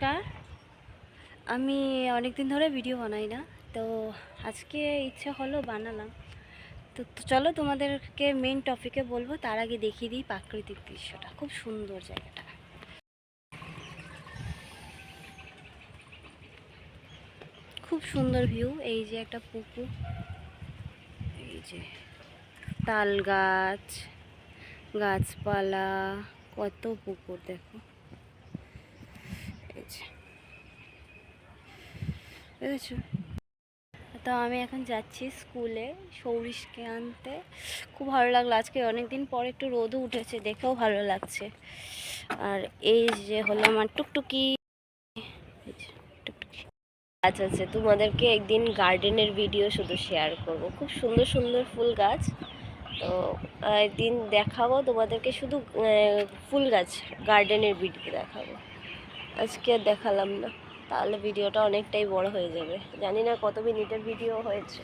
নমস্কার। আমি অনেক দিন ধরে ভিডিও বানাই না, তো আজকে ইচ্ছে হলো বানালাম। তো চলো তোমাদেরকে মেন টপিকে বলব, তার আগে দেখিয়ে দিই প্রাকৃতিক দৃশ্যটা, খুব সুন্দর জায়গাটা। খুব সুন্দর ভিউ এই যে একটা পুকুর, এই যে তাল গাছ, গাছপালা, কত পুকুর দেখো এই যে বুঝেছ তো আমি এখন যাচ্ছি স্কুলে সৌরিশকে আনতে। খুব ভালো লাগল। আজকে অনেক দিন পর একটু রোদও উঠেছে, দেখেও ভালো লাগছে। আর এই যে হলো আমার টুকটুকি। টুকটুকি। গাছ আছে। তোমাদেরকে একদিন গার্ডেনের ভিডিও শুধু শেয়ার করব। খুব সুন্দর সুন্দর ফুল গাছ। তো একদিন দেখাবো তোমাদেরকে শুধু ফুল গাছ, গার্ডেনের ভিডিও দেখাবো। আজকে দেখালাম না। তাহলে ভিডিওটা অনেকটাই বড় হয়ে যাবে। জানি না কত মিনিটের ভিডিও হয়েছে।